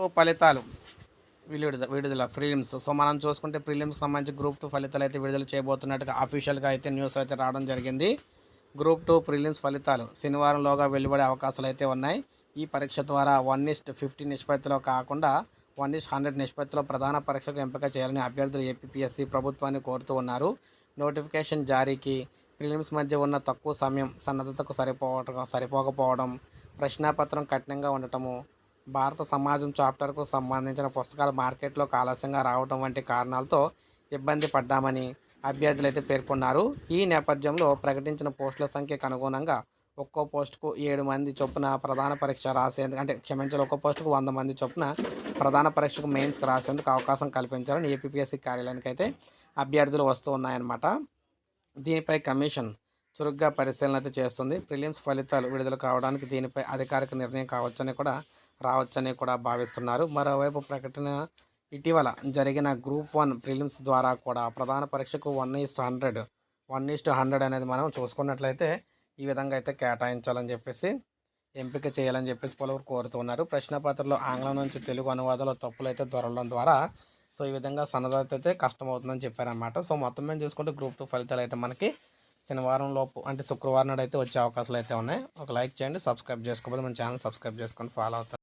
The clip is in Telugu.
టూ ఫలితాలు విడుదల విడుదల ప్రిలిమ్స్. సో మనం చూసుకుంటే ప్రిలిమ్స్ సంబంధించి గ్రూప్ టూ ఫలితాలు అయితే విడుదల చేయబోతున్నట్టుగా అఫీషియల్గా అయితే న్యూస్ అయితే రావడం జరిగింది. గ్రూప్ టూ ప్రిలిమ్స్ ఫలితాలు శనివారంలోగా వెలువడే అవకాశాలు అయితే ఉన్నాయి. ఈ పరీక్ష ద్వారా వన్ ఇస్ట్ ఫిఫ్టీ నిష్పత్తిలో కాకుండా వన్ ఇస్ట్ హండ్రెడ్ నిష్పత్తిలో ప్రధాన పరీక్షకు ఎంపిక చేయాలని అభ్యర్థులు ఏపీఎస్సి ప్రభుత్వాన్ని కోరుతూ ఉన్నారు. నోటిఫికేషన్ జారీకి ప్రిలిమ్స్ మధ్య ఉన్న తక్కువ సమయం సన్నద్ధతకు సరిపోవటం సరిపోకపోవడం ప్రశ్నాపత్రం కఠినంగా ఉండటము భారత సమాజం చాప్టర్కు సంబంధించిన పుస్తకాలు మార్కెట్లోకి ఆలస్యంగా రావడం వంటి కారణాలతో ఇబ్బంది పడ్డామని అభ్యర్థులు అయితే పేర్కొన్నారు. ఈ నేపథ్యంలో ప్రకటించిన పోస్టుల సంఖ్యకు అనుగుణంగా ఒక్కో పోస్టుకు ఏడు మంది చొప్పున ప్రధాన పరీక్ష రాసేందుకు అంటే క్షమించాలి ఒక్కో పోస్టుకు వంద మంది చొప్పున ప్రధాన పరీక్షకు మెయిన్స్కి రాసేందుకు అవకాశం కల్పించాలని ఏపీఎస్సీ కార్యాలయానికి అయితే అభ్యర్థులు వస్తూ ఉన్నాయన్నమాట. దీనిపై కమిషన్ చురుగ్గా పరిశీలన అయితే చేస్తుంది. ప్రిలిమ్స్ ఫలితాలు విడుదల కావడానికి దీనిపై అధికారిక నిర్ణయం కావచ్చని కూడా రావచ్చని కూడా భావిస్తున్నారు. మరోవైపు ప్రకటన ఇటీవల జరిగిన గ్రూప్ వన్ ప్రిలిమ్స్ ద్వారా కూడా ప్రధాన పరీక్షకు one is to hundred one is to hundred అనేది మనం చూసుకున్నట్లయితే ఈ విధంగా అయితే కేటాయించాలని చెప్పేసి ఎంపిక చేయాలని చెప్పేసి పలువురు కోరుతున్నారు ప్రశ్నపత్రంలో ఆంగ్లం నుంచి తెలుగు అనువాదంలో తప్పులు అయితే దొరకడం ద్వారా సో ఈ విధంగా సన్నదాత అయితే కష్టమవుతుందని చెప్పారనమాట సో మొత్తం మేము చూసుకుంటే గ్రూప్ టూ ఫలితాలు అయితే మనకి శనివారం లోపు అంటే శుక్రవారం నాడు అయితే వచ్చే అవకాశాలు అయితే ఉన్నాయి. ఒక లైక్ చేయండి సబ్స్క్రైబ్ చేసుకోకపోతే మన ఛానల్ సబ్స్క్రైబ్ చేసుకొని ఫాలో అవుతారు.